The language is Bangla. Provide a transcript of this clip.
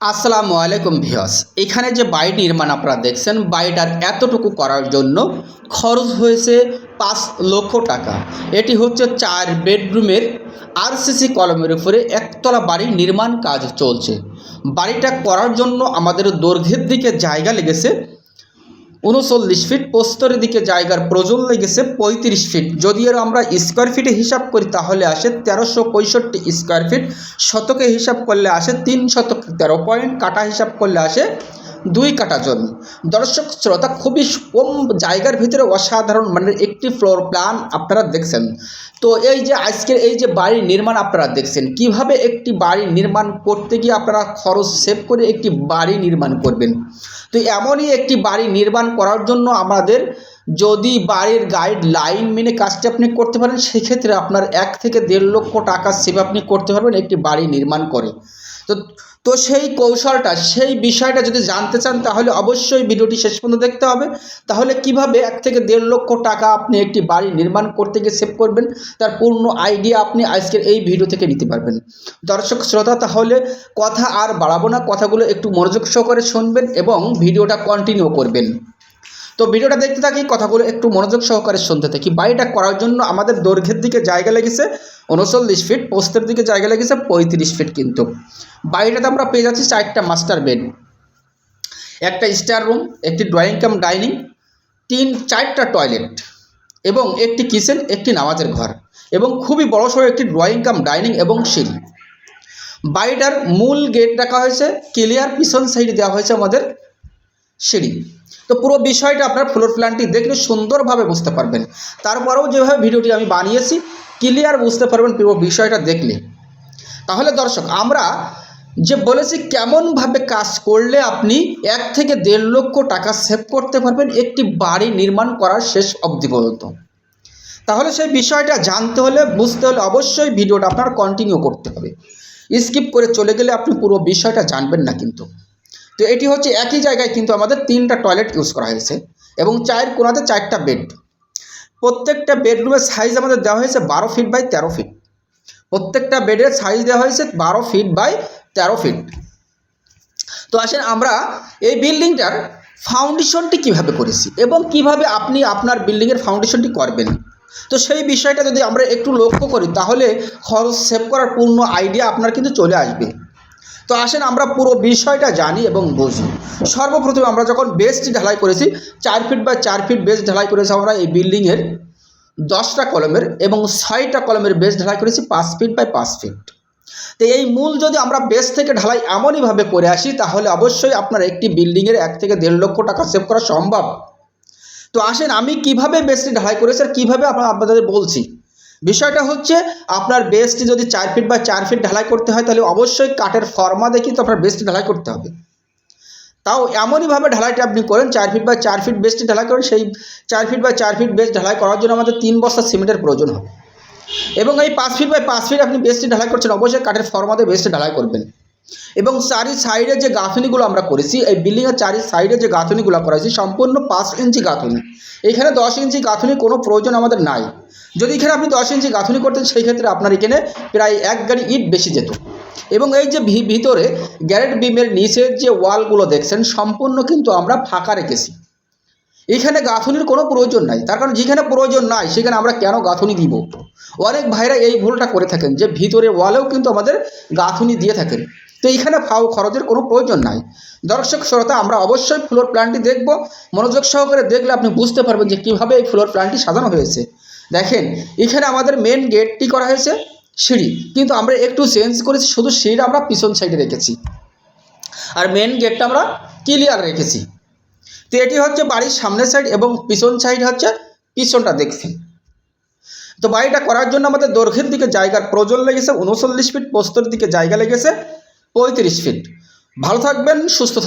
আসসালামু আলাইকুম ভিওস এখানে যে বাড়ি নির্মাণ আপনারা দেখছেন, বাড়িটার এতটুকু করার জন্য খরচ হয়েছে পাঁচ লক্ষ টাকা। এটি হচ্ছে চার বেডরুমের আরসিসি কলমের উপরে একতলা বাড়ি নির্মাণ কাজ চলছে। বাড়িটা করার জন্য আমাদের দৈর্ঘ্যের দিকে জায়গা লেগেছে উনচল্লিশ ফিট প্রস্তরের দিকে জায়গার প্রয়োজন লেগেছে পঁয়ত্রিশ ফিট। যদি এর আমরা স্কোয়ার ফিটে হিসাব করি, তাহলে আসে তেরোশো পঁয়ষট্টি স্কোয়ার ফিট শতকে হিসাব করলে আসে তিন শতক। তেরো পয়েন্ট কাটা হিসাব করলে আসে দুই কাটা জমি। দর্শক, শ্রোতা, খুবই কম জায়গার ভিতরে অসাধারণ মানের একটি ফ্লোর প্ল্যান আপনারা দেখছেন। তো এই যে আজকের এই যে বাড়ির নির্মাণ আপনারা দেখছেন, কীভাবে একটি বাড়ি নির্মাণ করতে গিয়ে আপনারা খরচ সেভ করে একটি বাড়ি নির্মাণ করবেন? তো এমনই একটি বাড়ি নির্মাণ করার জন্য আমাদের যদি বাড়ির গাইড লাইন মেনে কাজটি আপনি করতে পারেন, সেক্ষেত্রে আপনার এক থেকে দেড় লক্ষ টাকা সেভ আপনি করতে পারবেন একটি বাড়ি নির্মাণ করে। তো তো সেই কৌশলটা, সেই বিষয়টা যদি জানতে চান, তাহলে অবশ্যই ভিডিওটি শেষ পর্যন্ত দেখতে হবে। তাহলে কীভাবে এক থেকে দেড় লক্ষ টাকা আপনি একটি বাড়ি নির্মাণ করতে গিয়ে সেভ করবেন, তার পূর্ণ আইডিয়া আপনি আজকের এই ভিডিও থেকে নিতে পারবেন। দর্শক শ্রোতা, তাহলে কথা আর বাড়াবো না, কথাগুলো একটু মনোযোগ সহকারে শুনবেন এবং ভিডিওটা কন্টিনিউ করবেন। তো ভিডিওটা দেখতে থাকি কথাগুলো একটু মনোযোগ সহকারে শুনতে থাকি। বাড়িটা করার জন্য আমাদের দৈর্ঘ্যের দিকে জায়গা লেগেছে উনচল্লিশ ফিট পোস্তের দিকে জায়গা লেগেছে পঁয়ত্রিশ ফিট কিন্তু। বাড়িটাতে আমরা পেয়ে যাচ্ছি চারটা মাস্টার বেড একটা স্টার রুম একটি ড্রয়িং কাম ডাইনিং তিন, চারটা টয়লেট এবং একটি কিচেন একটি নামাজের ঘর এবং খুবই বড়সড় একটি ড্রয়িং কাম ডাইনিং এবং সিঁড়ি। বাড়িটার মূল গেট রাখা হয়েছে ক্লিয়ার পিছন সাইডে দেওয়া হয়েছে আমাদের সিঁড়ি। তো পুরো বিষয়টা আপনার ফ্লোর প্ল্যানটি দেখলে সুন্দরভাবে বুঝতে পারবেন। তারপরেও যেভাবে ভিডিওটি আমি বানিয়েছি ক্লিয়ার বুঝতে পারবেন পুরো বিষয়টা দেখলে। তাহলে দর্শক, আমরা যে বলেছি কেমনভাবে কাজ করলে আপনি এক থেকে দেড় লক্ষ টাকা সেভ করতে পারবেন একটি বাড়ি নির্মাণ করার শেষ অবধি পর্যন্ত। তাহলে সেই বিষয়টা জানতে হলে, বুঝতে হলে অবশ্যই ভিডিওটা আপনার কন্টিনিউ করতে হবে। স্কিপ করে চলে গেলে আপনি পুরো বিষয়টা জানবেন না কিন্তু। তো এটি হচ্ছে একই জায়গায় কিন্তু আমাদের তিনটা টয়লেট ইউজ করা হয়েছে এবং চায়ের কোনাতে চারটা বেড প্রত্যেকটা বেডরুমের সাইজ আমাদের দেওয়া হয়েছে বারো ফিট বাই তেরো ফিট প্রত্যেকটা বেডের সাইজ দেওয়া হয়েছে বারো ফিট বাই তেরো ফিট তো আসেন আমরা এই বিল্ডিংটার ফাউন্ডেশনটি কীভাবে করেছি এবং কীভাবে আপনি আপনার বিল্ডিংয়ের ফাউন্ডেশনটি করবেন? তো সেই বিষয়টা যদি আমরা একটু লক্ষ্য করি, তাহলে খরচ সেভ করার পূর্ণ আইডিয়া আপনার কিন্তু চলে আসবে। তো আসেন আমরা পুরো বিষয়টা জানি এবং বুঝি। সর্বপ্রথমে আমরা যখন বেসটি ঢালাই করেছি, চার ফিট বা চার ফিট বেস্ট ঢালাই করেছি আমরা এই বিল্ডিংয়ের দশটা কলমের এবং ছয়টা কলমের বেস ঢালাই করেছি পাঁচ ফিট বাই পাঁচ ফিট তো এই মূল যদি আমরা বেস থেকে ঢালাই এমনইভাবে করে আসি, তাহলে অবশ্যই আপনার একটি বিল্ডিংয়ের এক থেকে দেড় লক্ষ টাকা সেভ করা সম্ভব। তো আসেন আমি কীভাবে বেসটি ঢালাই করেছি আর কীভাবে আপনাদের বলছি? বিষয়টা হচ্ছে আপনার বেসটি যদি চার ফিট বা চার ফিট ঢালাই করতে হয়, তাহলে অবশ্যই কাঠের ফর্মা দেখি তো আপনার বেস্টটি ঢালাই করতে হবে। তাও এমনইভাবে ঢালাইটা আপনি করেন, চার ফিট বা চার ফিট বেস্টটি ঢালাই করেন, সেই চার ফিট বা চার ফিট বেস্ট ঢালাই করার জন্য আমাদের তিন বস্তা সিমেন্টের প্রয়োজন হবে। এবং এই পাঁচ ফিট বাই পাঁচ ফিট আপনি বেস্টটি ঢালাই করছেন, অবশ্যই কাঠের ফর্মাতে বেস্টটি ঢালাই করবেন। এবং চারি সাইডে যে গাঁথনিগুলো আমরা করেছি, এই বিল্ডিংয়ের চারি সাইডে যে গাঁথনিগুলো করেছি সম্পূর্ণ পাঁচ ইঞ্চি গাঁথনি। এখানে দশ ইঞ্চি গাঁথনি কোনো প্রয়োজন আমাদের নাই। যদি এখানে আপনি দশ ইঞ্চি গাঁথনি করতেন, সেই ক্ষেত্রে আপনার এখানে প্রায় এক গাড়ি ইট বেশি যেত। এবং এই যে ভিতরে গ্যারেট বিমের নিচের যে ওয়ালগুলো দেখছেন, সম্পূর্ণ কিন্তু আমরা ফাঁকা রেখেছি। এখানে গাঁথনির কোনো প্রয়োজন নাই। তার কারণ যেখানে প্রয়োজন নাই, সেখানে আমরা কেন গাঁথনি দিব? অনেক ভাইরা এই ভুলটা করে থাকেন যে ভিতরে ওয়ালেও কিন্তু আমাদের গাঁথনি দিয়ে থাকেন। তো এখানে ফাও খরচের কোনো প্রয়োজন নাই। দর্শক, শ্রোতা, আমরা অবশ্যই ফ্লোর প্ল্যানটি দেখব। মনোযোগ সহকারে দেখলে আপনি বুঝতে পারবেন যে কীভাবে এই ফ্লোর প্ল্যানটি সাজানো হয়েছে। দেখেন, এখানে আমাদের মেন গেটটি করা হয়েছে সিঁড়ি। কিন্তু আমরা একটু চেঞ্জ করেছি, শুধু সিঁড়ি আমরা পিছন সাইডে রেখেছি। আর মেন গেটটা আমরা ক্লিয়ার রেখেছি। তো এটি হচ্ছে বাড়ির সামনের সাইড এবং পিছন সাইড হচ্ছে পিছনটা দেখছি তো বাড়িটা করার জন্য আমাদের দৈর্ঘ্যের দিকে জায়গার প্রয়োজন লেগেছে, উনচল্লিশ ফিট পোস্তর দিকে জায়গা লেগেছে। পঁয়ত্রিশ ফিট ভালো থাকবেন সুস্থ থাকবেন।